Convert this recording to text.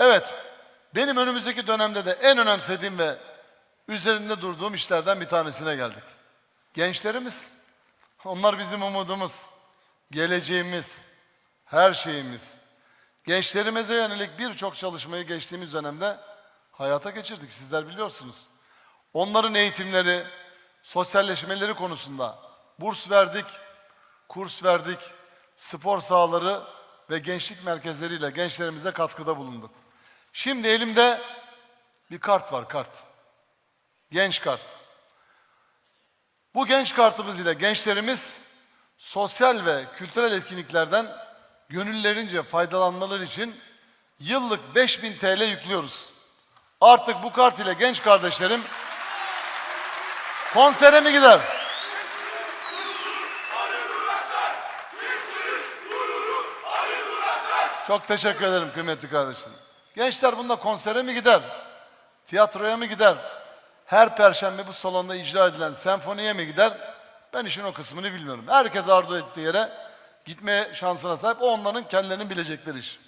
Evet, benim önümüzdeki dönemde de en önemsediğim ve üzerinde durduğum işlerden bir tanesine geldik. Gençlerimiz, onlar bizim umudumuz, geleceğimiz, her şeyimiz. Gençlerimize yönelik birçok çalışmayı geçtiğimiz dönemde hayata geçirdik. Sizler biliyorsunuz. Onların eğitimleri, sosyalleşmeleri konusunda burs verdik, kurs verdik, spor sahaları ve gençlik merkezleriyle gençlerimize katkıda bulunduk. Şimdi elimde bir kart var, kart. Genç kart. Bu genç kartımız ile gençlerimiz sosyal ve kültürel etkinliklerden gönüllerince faydalanmaları için yıllık 5000 TL yüklüyoruz. Artık bu kart ile genç kardeşlerim konsere mi gider? Çok teşekkür ederim kıymetli kardeşlerim. Gençler bunda konsere mi gider? Tiyatroya mı gider? Her perşembe bu salonda icra edilen senfoniye mi gider? Ben işin o kısmını bilmiyorum. Herkes arzu ettiği yere gitmeye şansına sahip. O onların kendilerinin bilecekleri iş.